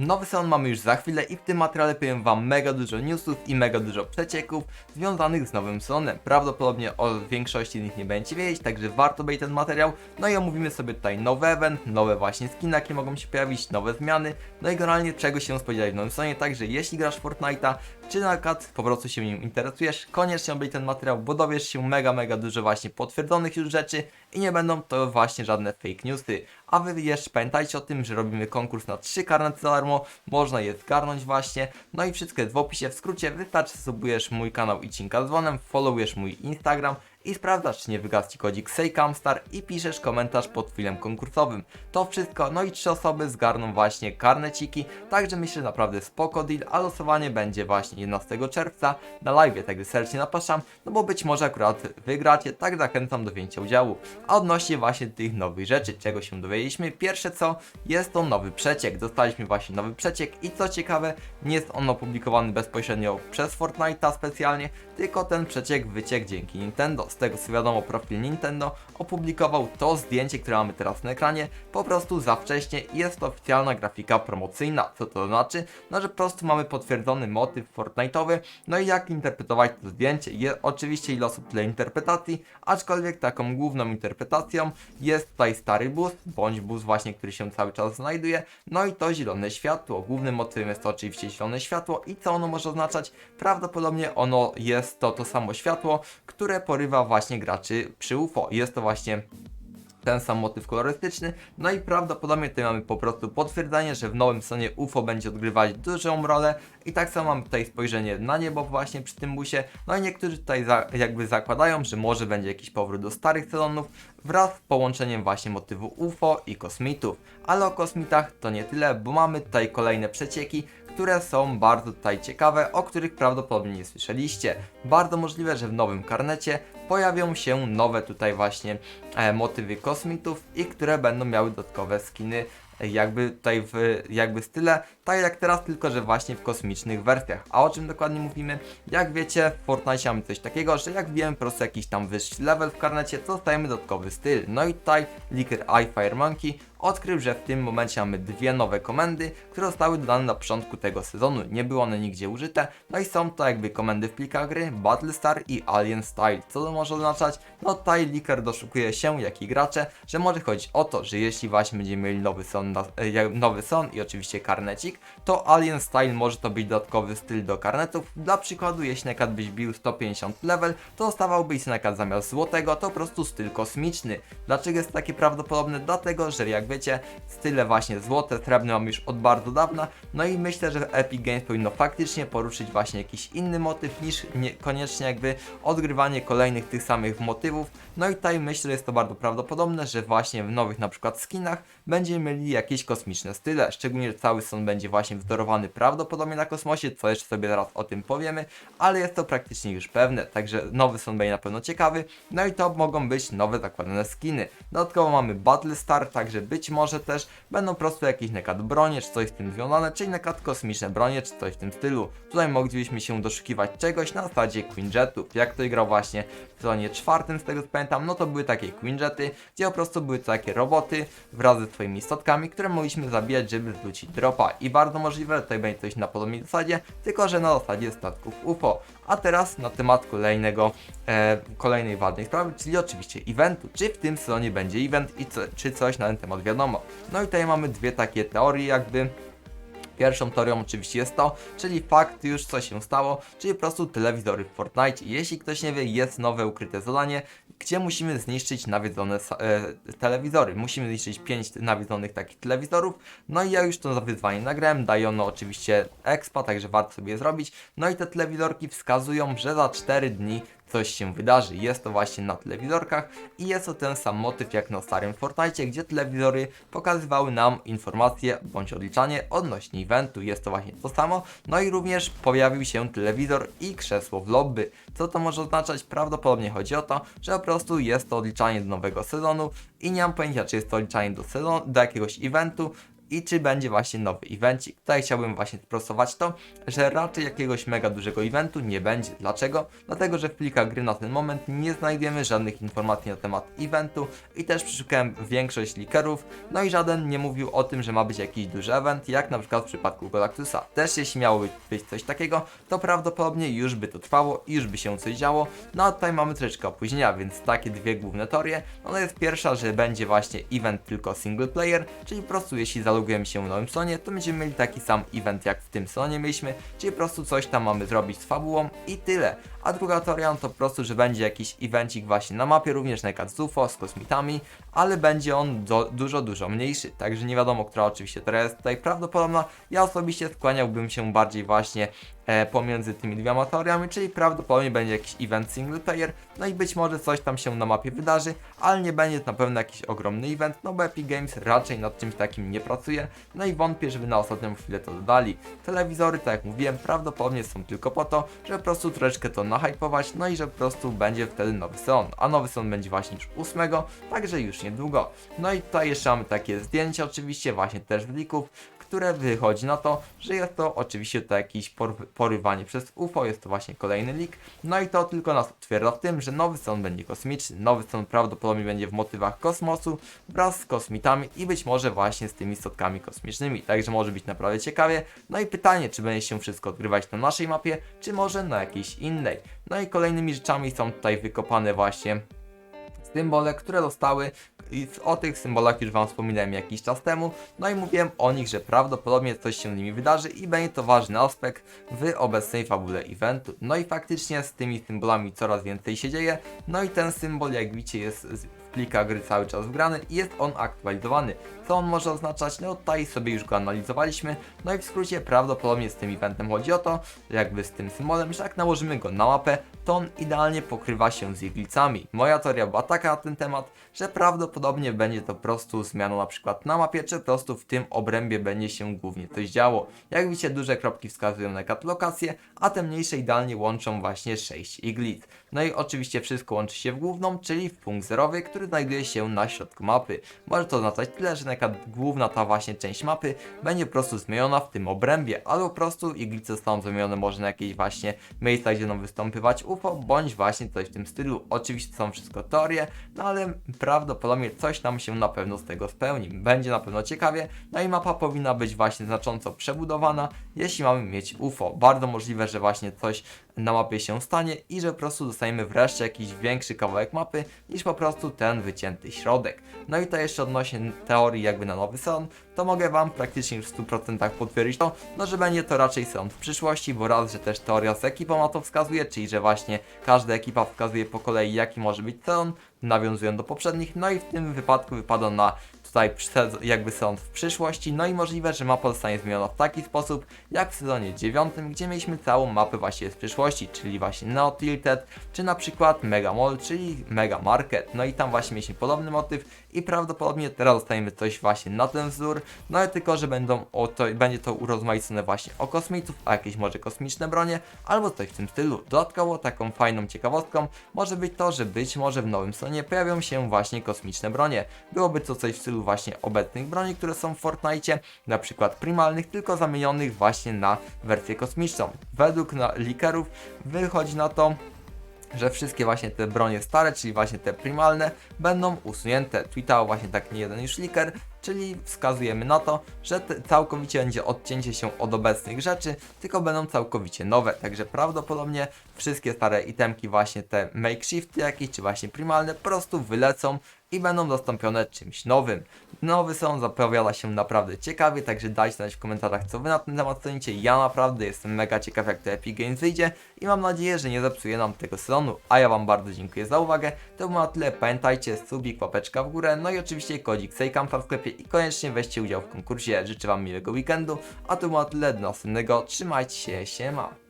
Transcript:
Nowy sezon mamy już za chwilę i w tym materiale powiem wam mega dużo newsów i mega dużo przecieków związanych z nowym sezonem. Prawdopodobnie o większości z nich nie będziecie wiedzieć, także warto będzie ten materiał. No i omówimy sobie tutaj nowy event, nowe właśnie skiny, jakie mogą się pojawić, nowe zmiany, no i generalnie czego się spodziewać w nowym sezonie. Także jeśli grasz Fortnite'a, czy na przykład po prostu się nim interesujesz, koniecznie obejrzyj ten materiał, bo dowiesz się mega, mega dużo właśnie potwierdzonych już rzeczy i nie będą to właśnie żadne fake newsy. A wy jeszcze pamiętajcie o tym, że robimy konkurs na 3 karnety za darmo, można je zgarnąć właśnie. No i wszystko jest w opisie, w skrócie wystarczy subujesz mój kanał i cinka dzwonem, followujesz mój Instagram i sprawdzasz, czy nie wygasł Ci kodzik SEJCAMSTAR i piszesz komentarz pod filmem konkursowym. To wszystko, no i trzy osoby zgarną właśnie karneciki, także myślę, naprawdę spoko deal, a losowanie będzie właśnie 11 czerwca na live, także serdecznie napraszam, no bo być może akurat wygracie, tak zachęcam do wzięcia udziału. A odnośnie właśnie tych nowych rzeczy, czego się dowiedzieliśmy, pierwsze co, jest to nowy przeciek, dostaliśmy właśnie nowy przeciek i co ciekawe, nie jest on opublikowany bezpośrednio przez Fortnite'a specjalnie, tylko ten przeciek wyciekł dzięki Nintendo. Z tego co wiadomo, profil Nintendo opublikował to zdjęcie, które mamy teraz na ekranie, po prostu za wcześnie i jest to oficjalna grafika promocyjna. Co to znaczy? No, że po prostu mamy potwierdzony motyw Fortnite'owy, no i jak interpretować to zdjęcie? Oczywiście ile osób tyle interpretacji, aczkolwiek taką główną interpretacją jest tutaj stary bus, bądź bus właśnie, który się cały czas znajduje, no i to zielone światło. Głównym motywem jest to oczywiście zielone światło i co ono może oznaczać? Prawdopodobnie ono jest to to samo światło, które porywa właśnie graczy przy UFO. Jest to właśnie ten sam motyw kolorystyczny, no i prawdopodobnie tutaj mamy po prostu potwierdzenie, że w nowym sezonie UFO będzie odgrywać dużą rolę. I tak samo mamy tutaj spojrzenie na niebo właśnie przy tym busie, no i niektórzy tutaj za, jakby zakładają, że może będzie jakiś powrót do starych sezonów wraz z połączeniem właśnie motywu UFO i kosmitów, ale o kosmitach to nie tyle, bo mamy tutaj kolejne przecieki, które są bardzo tutaj ciekawe, o których prawdopodobnie nie słyszeliście. Bardzo możliwe, że w nowym karnecie pojawią się nowe tutaj właśnie e, motywy kosmitów i które będą miały dodatkowe skiny jakby tutaj w jakby style, tak jak teraz, tylko że właśnie w kosmicznych wersjach. A o czym dokładnie mówimy? Jak wiecie, w Fortnite mamy coś takiego, że jak wiemy po prostu jakiś tam wyższy level w karnecie, to dostajemy dodatkowy styl. No i tutaj Licker Eye Fire Monkey odkrył, że w tym momencie mamy dwie nowe komendy, które zostały dodane na początku tego sezonu. Nie były one nigdzie użyte, no i są to jakby komendy w plikach gry Battlestar i Alien Style. Co to może oznaczać? No tutaj Licker doszukuje się, jak i gracze, że może chodzić o to, że jeśli właśnie będziemy mieli nowy son, e, nowy son i oczywiście karnecik, to Alien Style może to być dodatkowy styl do karnetów. Dla przykładu, jeśli na przykład byś bił 150 level, to dostawałbyś na przykład zamiast złotego, to po prostu styl kosmiczny. Dlaczego jest takie prawdopodobne? Dlatego, że jak wiecie, style właśnie złote, srebrne mamy już od bardzo dawna, no i myślę, że Epic Games powinno faktycznie poruszyć właśnie jakiś inny motyw niż niekoniecznie jakby odgrywanie kolejnych tych samych motywów. No i tutaj myślę, że jest to bardzo prawdopodobne, że właśnie w nowych na przykład skinach będziemy mieli jakieś kosmiczne style, szczególnie, że cały son będzie właśnie wzorowany prawdopodobnie na kosmosie, co jeszcze sobie zaraz o tym powiemy, ale jest to praktycznie już pewne, także nowy son będzie na pewno ciekawy, no i to mogą być nowe zakładane skiny. Dodatkowo mamy Battlestar, także być może też będą po prostu jakieś nakad bronie, czy coś z tym związane, czyli nakad kosmiczne bronie, czy coś w tym stylu. Tutaj moglibyśmy się doszukiwać czegoś na zasadzie Quinjetów, jak ktoś grał właśnie w sezonie czwartym, z tego co pamiętam, no to były takie Quinjety, gdzie po prostu były to takie roboty wraz ze swoimi istotkami, które mogliśmy zabijać, żeby zwrócić dropa. I bardzo możliwe, że tutaj będzie coś na podobnej zasadzie, tylko że na zasadzie statków UFO. A teraz na temat kolejnego, e, kolejnej ważnej sprawy, czyli oczywiście eventu. Czy w tym sezonie będzie event i co, czy coś na ten temat wiadomo. No i tutaj mamy dwie takie teorie jakby. Pierwszą teorią oczywiście jest to, czyli fakt już co się stało, czyli po prostu telewizory w Fortnite. Jeśli ktoś nie wie, jest nowe ukryte zadanie, gdzie musimy zniszczyć nawiedzone e, telewizory. Musimy zniszczyć 5 nawiedzonych takich telewizorów. No i ja już to wyzwanie nagrałem, daje ono oczywiście expa, także warto sobie je zrobić. No i te telewizorki wskazują, że za 4 dni coś się wydarzy. Jest to właśnie na telewizorkach i jest to ten sam motyw jak na starym Fortnite, gdzie telewizory pokazywały nam informacje bądź odliczanie odnośnie eventu. Jest to właśnie to samo. No i również pojawił się telewizor i krzesło w lobby. Co to może oznaczać? Prawdopodobnie chodzi o to, że po prostu jest to odliczanie do nowego sezonu i nie mam pojęcia, czy jest to odliczanie do, sezonu, do jakiegoś eventu, i czy będzie właśnie nowy evencik. Tutaj chciałbym właśnie sprostować to, że raczej jakiegoś mega dużego eventu nie będzie. Dlaczego? Dlatego, że w plikach gry na ten moment nie znajdziemy żadnych informacji na temat eventu i też przeszukałem większość leakerów, no i żaden nie mówił o tym, że ma być jakiś duży event, jak na przykład w przypadku Galactusa. Też jeśli miało być, coś takiego, to prawdopodobnie już by to trwało już by się coś działo, no a tutaj mamy troszeczkę opóźnienia, więc takie dwie główne teorie. No to jest pierwsza, że będzie właśnie event tylko single player, czyli po prostu jeśli zalogujemy się w nowym sonie, to będziemy mieli taki sam event jak w tym sonie mieliśmy, czyli po prostu coś tam mamy zrobić z fabułą i tyle. A druga teoria to po prostu, że będzie jakiś evencik właśnie na mapie, również na UFO, z kosmitami, ale będzie on do, dużo, dużo mniejszy, także nie wiadomo, która oczywiście teoria jest tutaj prawdopodobna. Ja osobiście skłaniałbym się bardziej właśnie e, pomiędzy tymi dwiema teoriami, czyli prawdopodobnie będzie jakiś event single player, no i być może coś tam się na mapie wydarzy, ale nie będzie to na pewno jakiś ogromny event, no bo Epic Games raczej nad czymś takim nie pracuje, no i wątpię, żeby na ostatnią chwilę to dodali. Telewizory, tak jak mówiłem, prawdopodobnie są tylko po to, żeby po prostu troszeczkę to nahypować, no i że po prostu będzie wtedy nowy sezon, a nowy sezon będzie właśnie już 8, także już niedługo. No i tutaj jeszcze mamy takie zdjęcia oczywiście, właśnie też z lików, które wychodzi na to, że jest to oczywiście to jakieś por porywanie przez UFO, jest to właśnie kolejny leak. No i to tylko nas utwierdza w tym, że nowy sezon będzie kosmiczny. Nowy sezon prawdopodobnie będzie w motywach kosmosu wraz z kosmitami i być może właśnie z tymi statkami kosmicznymi. Także może być naprawdę ciekawie. No i pytanie, czy będzie się wszystko odgrywać na naszej mapie, czy może na jakiejś innej. No i kolejnymi rzeczami są tutaj wykopane właśnie symbole, które zostały i o tych symbolach już Wam wspominałem jakiś czas temu, no i mówiłem o nich, że prawdopodobnie coś się z nimi wydarzy i będzie to ważny aspekt w obecnej fabule eventu. No i faktycznie z tymi symbolami coraz więcej się dzieje, no i ten symbol jak widzicie jest plikach gry cały czas wgrany i jest on aktualizowany. Co on może oznaczać? No tutaj sobie już go analizowaliśmy, no i w skrócie prawdopodobnie z tym eventem chodzi o to, jakby z tym symbolem, że jak nałożymy go na mapę, to on idealnie pokrywa się z iglicami. Moja teoria była taka na ten temat, że prawdopodobnie będzie to po prostu zmianą na przykład na mapie, czy po prostu w tym obrębie będzie się głównie coś działo. Jak widzicie, duże kropki wskazują na lokację, a te mniejsze idealnie łączą właśnie 6 iglic. No i oczywiście wszystko łączy się w główną, czyli w punkt zerowy, który znajduje się na środku mapy. Może to oznaczać tyle, że przykład główna ta właśnie część mapy będzie po prostu zmieniona w tym obrębie, albo po prostu iglice zostaną zamienione może na jakieś właśnie miejsca, gdzie będą występować UFO, bądź właśnie coś w tym stylu. Oczywiście są wszystko teorie, no ale prawdopodobnie coś nam się na pewno z tego spełni. Będzie na pewno ciekawie, no i mapa powinna być właśnie znacząco przebudowana, jeśli mamy mieć UFO. Bardzo możliwe, że właśnie coś na mapie się stanie i że po prostu dostaniemy wreszcie jakiś większy kawałek mapy niż po prostu ten wycięty środek. No i to jeszcze odnośnie teorii jakby na nowy sezon, to mogę Wam praktycznie w 100% potwierdzić to, no że będzie to raczej sezon w przyszłości, bo raz, że też teoria z ekipą na to wskazuje, czyli że właśnie każda ekipa wskazuje po kolei jaki może być sezon, nawiązują do poprzednich, no i w tym wypadku wypada na tutaj jakby sezon w przyszłości, no i możliwe, że mapa zostanie zmieniona w taki sposób, jak w sezonie 9, gdzie mieliśmy całą mapę właśnie z przyszłości, czyli właśnie Neo Tilted, czy na przykład Mega Mall, czyli Mega Market, no i tam właśnie mieliśmy podobny motyw i prawdopodobnie teraz dostaniemy coś właśnie na ten wzór, no ale tylko, że będą o to, będzie to urozmaicone właśnie o kosmitów, a jakieś może kosmiczne bronie, albo coś w tym stylu. Dodatkowo taką fajną ciekawostką może być to, że być może w nowym sezonie pojawią się właśnie kosmiczne bronie. Byłoby to coś w stylu właśnie obecnych broni, które są w Fortnite, na przykład primalnych, tylko zamienionych właśnie na wersję kosmiczną. Według na leakerów wychodzi na to, że wszystkie właśnie te bronie stare, czyli właśnie te primalne, będą usunięte. Tweetał właśnie tak nie jeden już leaker, czyli wskazujemy na to, że całkowicie będzie odcięcie się od obecnych rzeczy, tylko będą całkowicie nowe. Także prawdopodobnie wszystkie stare itemki, właśnie te makeshifty jakieś, czy właśnie primalne, po prostu wylecą i będą zastąpione czymś nowym. Nowy sezon zapowiada się naprawdę ciekawie, także dajcie znać w komentarzach, co wy na ten temat sądzicie. Ja naprawdę jestem mega ciekaw, jak to Epic Games wyjdzie i mam nadzieję, że nie zepsuje nam tego sezonu. A ja wam bardzo dziękuję za uwagę. To było na tyle. Pamiętajcie, subik, łapeczka w górę, no i oczywiście kodzik Sejkampa w sklepie i koniecznie weźcie udział w konkursie. Życzę wam miłego weekendu, a to było na tyle. Do następnego. Trzymajcie się, siema.